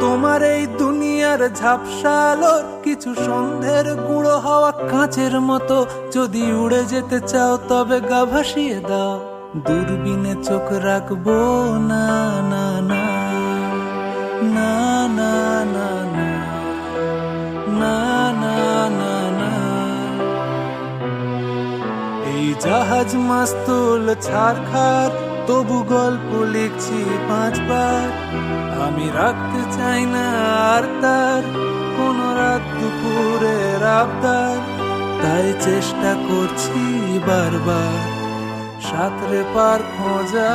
তোমার এই দুনিয়ার ঝাপসা আলোর কিছু সন্ধের গুঁড়ো হাওয়া কাঁচের মতো যদি উড়ে যেতে চাও তবে গা ভাসিয়ে দাও দূরবীনে চোখ রাখব না না না না না না না না না না না এই জাহাজ মাস্তুল ছাড়খার তবু গল্প লিখছি পাঁচবার আমি রাখতে চাই না আর তার, কোন রাত দুপুরের আবদার। তাই চেষ্টা করছি বারবার, সাঁতরে পার খোঁজা।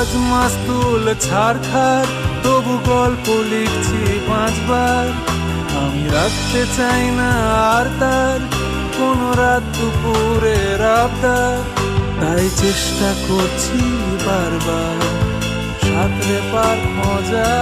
জাহাজ মাস্তুল ছাড়খার তবু গল্প লিখছি পাঁচবার। আমি রাখতে চাই না আর তার, কোনো রাত দুপুরে আবদার তাই চেষ্টা করছি বারবার, সাঁতরে পার মজা।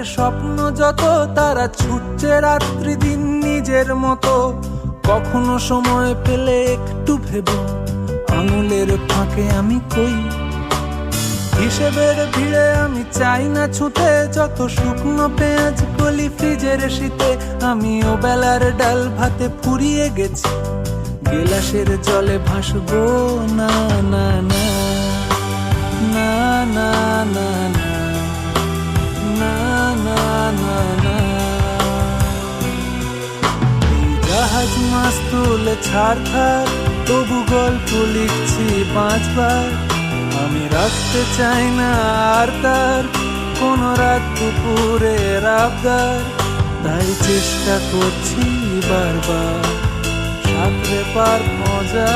চোখের স্বপ্ন যত, তারা ছুটছে রাত্রি দিন নিজের মতো। কখনো সময় পেলে একটু ভেব, আঙুলের ফাঁকে আমি কই। হিসেবের ভিড়ে আমি চাই না ছুটে, যত শুকনো পেঁয়াজ কলি ফ্রিজের শীতে আমি ও বেলার ডাল ভাতে পুড়িয়ে গেছি। গেলাসের জলে ভাসবো, না না না না না না না। না না না। এই জাহাজ মাস্তুল ছাড়খার তবু গল্প লিখছি পাঁচবার। আমি রাখতে চাই না আর তার, কোন রাত দুপুরের আবদার তাই চেষ্টা করছি বারবার, সাঁতরে পার মজা।